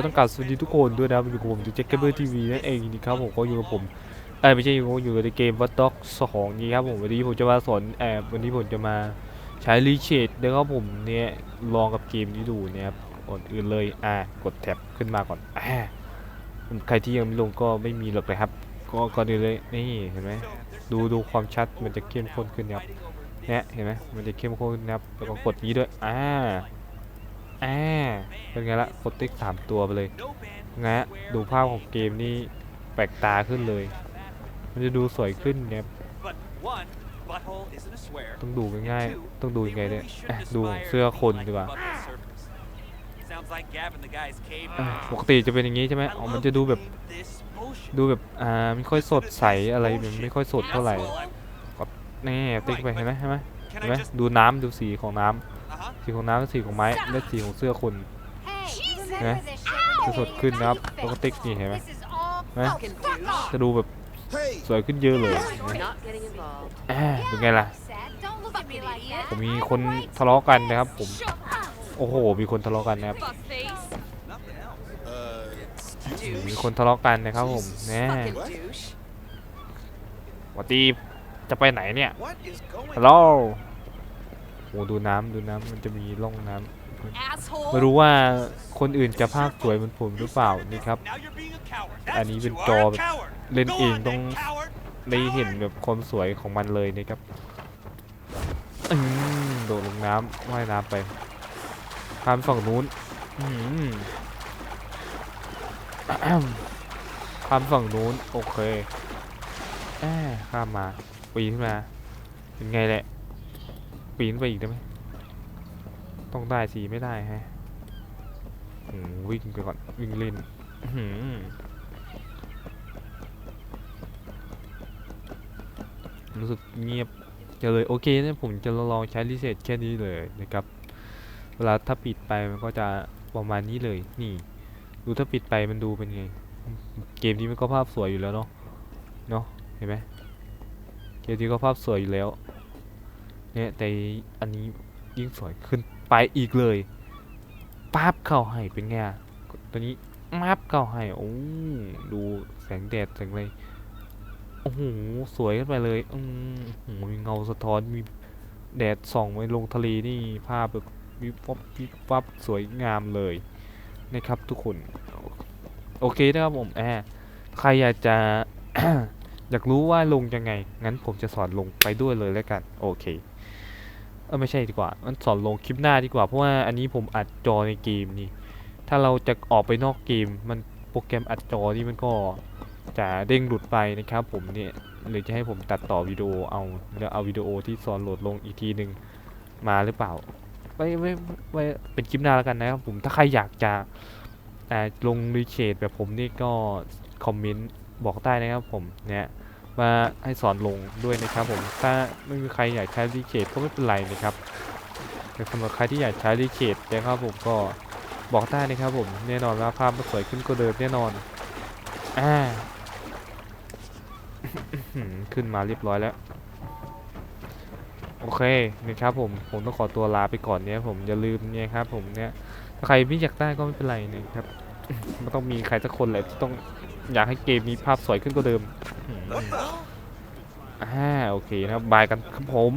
ก็ต้องกราบสวัสดีทุกคนด้วยนะครับอยู่กับผมจูเจ็คเกอร์ทีวีนั่นเองนะครับผมก็อยู่กับผมเอ้ยไม่ใช่อยู่กับอยู่ในเกมวัตด็อกสองนี้ครับผมวันนี้ผมจะมาสอนแอบวันนี้ผมจะมาใช้รีเชดนะครับผมเนี่ยลองกับเกมนี้ดูเนี่ยครับก่อนอื่นเลยอ่ากดแท็บขึ้นมาก่อนอ่าใครที่ยังไม่ลงก็ไม่มีหรอกนะครับ ก็ก่อนอื่นเลยนี่เห็นไหมดูดูความชัดมันจะเข้มข้นขึ้นนะครับเนี่ยเห็นไหมมันจะเข้มข้นขึ้นนะครับแล้วก็กดนี้ด้วยอ่า อ่าเป็นไงละกดติ๊กสามตัวไปเลยงะดูภาพของเกมนี่แปลกตาขึ้นเลย มันจะดูสวยขึ้นเนี่ยต้องดูง่ายๆต้องดูยังไงเนี่ยดูเสื้อคนดีกว่า butthole surfers. Sounds like Gavin the guy's cave. อะปกติจะเป็นอย่างนี้ใช่ไหมอ๋อมันจะดูแบบดูแบบอ่าไม่ค่อยสดใสอะไรมันไม่ค่อยสดเท่าไหร่นี่ติ๊กไปเห็นไหมเห็นไหมเห็นไหมดูน้ำดูสีของน้ำ Uh-huh. สีของน้ำและสีของไม้และสีของเสื้อคน Hey, Né? remember this shit. จะสดขึ้นนะครับแล้วก็ติ๊กนี่เห็นไหม This is all เห็นไหม fucking fuck จะดูแบบสวยขึ้นเยอะเลย off. เห็นไหม Not getting involved. อ่าเป็นไงล่ะ Sad. Don't look at me like that. ผมมีคนทะเลาะกันนะครับผม Shut up. โอ้โหมีคนทะเลาะกันนะครับ Fuckface. มีคนทะเลาะกันนะครับผมแน่ Fucking douche. หวัดดีจะไปไหนเนี่ย What is going ฮัลโหล โอ้ดูน้ำดูน้ำมันจะมีร่องน้ำ Asshole. ไม่รู้ว่าคนอื่นจะภาพสวยเหมือนผมหรือเปล่านี่ครับ Now you're being a coward. อัน That's นี้ what เป็น you จอ are, a แบบ coward. เล่น Go เอง on ต้อง then, coward. ได้เห็นแบบความสวยของมันเลยนะครับอืมโดดลงน้ำว่ายน้ำไปข้ามฝั่งนู้นอืมอ้าวข้ามฝั่งนู้นโอเคแอาข้ามมาปีนขึ้นมาเป็นไงแหละ ปีนไปอีกได้ไหมต้องได้สีไม่ได้ฮะวิ่งไปก่อนวิ่งเล่นรู้สึกเงียบจะเลยโอเคเนี่ยผมจะลองใช้รีเซ็ตแค่นี้เลยนะครับ เวลาถ้าปิดไปมันก็จะประมาณนี้เลย นี่ ดูถ้าปิดไปมันดูเป็นไง เกมนี้มันก็ภาพสวยอยู่แล้วเนาะเนาะเห็นไหมเกมนี้ก็ภาพสวยอยู่แล้ว เนี่ยแต่อันนี้ยิ่งสวยขึ้นไปอีกเลยปั๊บเข้าให้เป็นไงตัวนี้มับเข้าให้โอ้ดูแสงแดดแสงอะไรโอ้โหสวยขึ้นไปเลยอืมโอ้โหมีเงาสะท้อนมีแดดส่องไปลงทะเลนี่ภาพแบบวิบวับวิบวับสวยงามเลยนะครับทุกคน โอเคนะครับผมแอบใครอยากจะอยากรู้ว่าลงยังไง งั้นผมจะสอนลงไปด้วยเลยแล้วกัน โอเค เออไม่ใช่ดีกว่ามันสอนลงคลิปหน้าดีกว่าเพราะว่าอันนี้ผมอัดจอในเกมนี่ ถ้าเราจะออกไปนอกเกม มันโปรแกรมอัดจอนี่มันก็จะเด้งหลุดไปนะครับผมเนี่ยเลยจะให้ผมตัดต่อวิดีโอเอาแล้วเอาวิดีโอที่สอนโหลดลงอีกทีหนึ่งมาหรือเปล่าไว้ไว้ไว้เป็นคลิปหน้าแล้วกันนะครับผมถ้าใครอยากจะอ่ลงรีเชดแบบผมนี่ก็คอมเมนต์บอกได้นะครับผมเนี่ย มาให้สอนลงด้วยนะครับผม ถ้าไม่มีใครอยากใช้รีเชดก็ไม่เป็นไรนะครับ แต่สำหรับใครที่อยากใช้รีเชดนะครับผมก็บอกได้นะครับผม แน่นอนว่าภาพมันสวยขึ้นก็เดิมแน่นอน อ่า ขึ้นมาเรียบร้อยแล้ว โอเคนะครับผม ผมต้องขอตัวลาไปก่อนเนี่ยผมอย่าลืมเนี่ยครับผมเนี่ยถ้าใครไม่อยากได้ก็ไม่เป็นไรนะครับ มันต้องมีใครสักคนแหละที่ต้องอยากให้เกมมีภาพสวยขึ้นกว่าเดิม อ่าโอเคนะครับบายกันครับผม